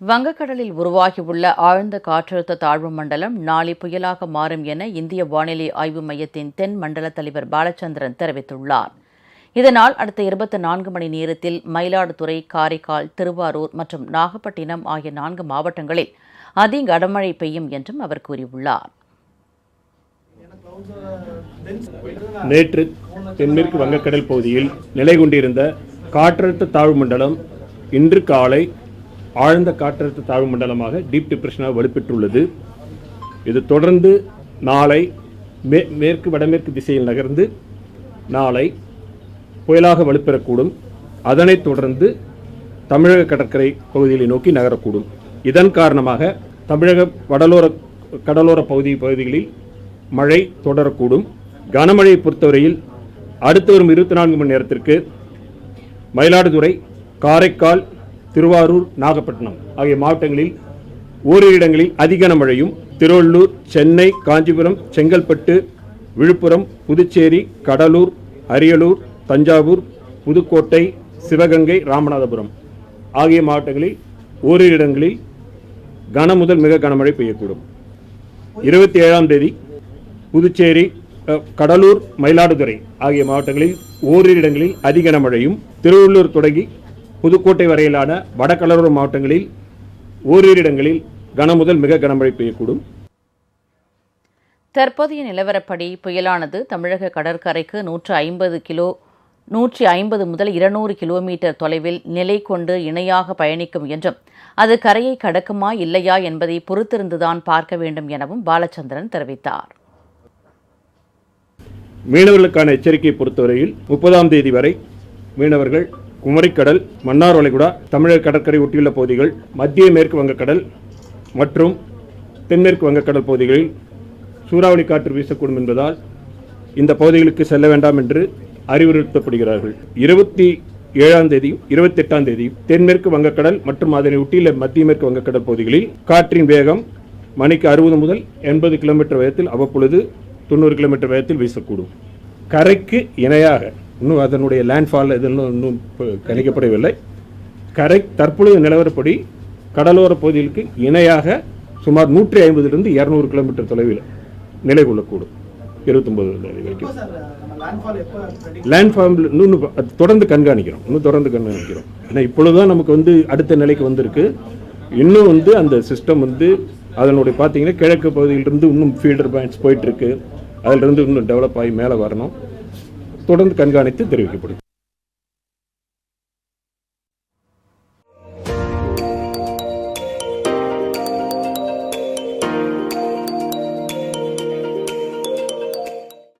வங்கக்கடலில் உருவாகியுள்ள ஆழ்ந்த காற்றழுத்த தாழ்வு மண்டலம் நாளை புயலாக மாறும் என இந்திய வானிலை ஆய்வு மையத்தின் தென் மண்டல தலைவர் பாலச்சந்திரன் தெரிவித்துள்ளார். இதனால் அடுத்த இருபத்தி நான்கு மணி நேரத்தில் மயிலாடுதுறை காரைக்கால் திருவாரூர் மற்றும் நாகப்பட்டினம் ஆகிய நான்கு மாவட்டங்களில் அதி கனமழை பெய்யும் என்றும் அவர் கூறியுள்ளார். நேற்று தென்மேற்கு வங்கக்கடல் பகுதியில் நிலை கொண்டிருந்த காற்றழுத்த தாழ்வு மண்டலம் இன்று காலை ஆழ்ந்த காற்றழுத்த தாழ்வு மண்டலமாக டீப் டிப்ரெஷனாக வலுப்பெற்றுள்ளது. இது தொடர்ந்து நாளை மே மேற்கு வடமேற்கு திசையில் நகர்ந்து நாளை புயலாக வலுப்பெறக்கூடும். அதனைத் தொடர்ந்து தமிழக கடற்கரை பகுதிகளை நோக்கி நகரக்கூடும். இதன் காரணமாக தமிழக வடலோர கடலோர பகுதி பகுதிகளில் மழை தொடரக்கூடும். கனமழையை பொறுத்தவரையில் அடுத்து வரும் இருபத்தி நான்கு மணி நேரத்திற்கு மயிலாடுதுறை காரைக்கால் திருவாரூர் நாகப்பட்டினம் ஆகிய மாவட்டங்களில் ஓரிரு இடங்களில் அதிக மழையும் திருவள்ளூர் சென்னை காஞ்சிபுரம் செங்கல்பட்டு விழுப்புரம் புதுச்சேரி கடலூர் அரியலூர் தஞ்சாவூர் புதுக்கோட்டை சிவகங்கை ராமநாதபுரம் ஆகிய மாவட்டங்களில் ஓரிரு இடங்களில் கன முதல் மிக கனமழை பெய்யக்கூடும். இருபத்தி ஏழாம் தேதி புதுச்சேரி கடலூர் மயிலாடுதுறை ஆகிய மாவட்டங்களில் ஓரிரு இடங்களில் அதிக மழையும் திருவள்ளூர் தொடங்கி புதுக்கோட்டை வரையிலான வடகடலோர மாவட்டங்களில் ஓரிரு இடங்களில் கன முதல் மிக கனமழை பெய்யக்கூடும். தற்போதைய நிலவரப்படி புயலானது தமிழக கடற்கரைக்கு நூற்று ஐம்பது கிலோ நூற்றி ஐம்பது முதல் இருநூறு கிலோமீட்டர் தொலைவில் நிலை கொண்டு இணையாக பயணிக்கும் என்றும் அது கரையை கடக்குமா இல்லையா என்பதை பொறுத்திருந்துதான் பார்க்க வேண்டும் எனவும் பாலச்சந்திரன் தெரிவித்தார். மீனவர்களுக்கான எச்சரிக்கையை பொறுத்தவரையில் முப்பதாம் தேதி வரை மீனவர்கள் குமரிக்கடல் மன்னார் வளைகுடா தமிழக கடற்கரை ஒட்டியுள்ள பகுதிகள் மத்திய மேற்கு வங்கக்கடல் மற்றும் தென்மேற்கு வங்கக்கடல் பகுதிகளில் சூறாவளி காற்று வீசக்கூடும் என்பதால் இந்த பகுதிகளுக்கு செல்ல வேண்டாம் என்று அறிவுறுத்தப்படுகிறார்கள். இருபத்தி ஏழாம் தேதியும் இருபத்தி எட்டாம் தேதியும் தென்மேற்கு வங்கக்கடல் மற்றும் அதனை ஒட்டியுள்ள மத்திய மேற்கு வங்கக்கடல் பகுதிகளில் காற்றின் வேகம் மணிக்கு அறுபது முதல் எண்பது கிலோமீட்டர் வேகத்தில் அவ்வப்பொழுது தொண்ணூறு கிலோமீட்டர் வேகத்தில் வீசக்கூடும். கரைக்கு இணையாக இன்னும் அதனுடைய லேண்ட்ஃபால் இதெல்லாம் இன்னும் கணிக்கப்படவில்லை. கரை தற்பொழுது நிலவரப்படி கடலோர பகுதிகளுக்கு இணையாக சுமார் நூற்றி ஐம்பதிலிருந்து இரநூறு கிலோமீட்டர் தொலைவில் நிலை கொள்ளக்கூடும். இருபத்தொம்பது தேதி வரைக்கும். லேண்ட்ஃபார்ம் இன்னும் தொடர்ந்து கண்காணிக்கிறோம். இன்னும் தொடர்ந்து கண்காணிக்கிறோம். ஏன்னா இப்பொழுதுதான் நமக்கு வந்து அடுத்த நிலைக்கு வந்திருக்கு. இன்னும் வந்து அந்த சிஸ்டம் வந்து அதனுடைய பார்த்தீங்கன்னா கிழக்கு பகுதியிலிருந்து இன்னும் ஃபீல்டர் பாயிண்ட்ஸ் போயிட்டு இருக்கு. அதிலிருந்து இன்னும் டெவலப் ஆகி மேலே வரணும். தொடர்ந்து கண்காணித்து தெரிவிக்கப்படும்.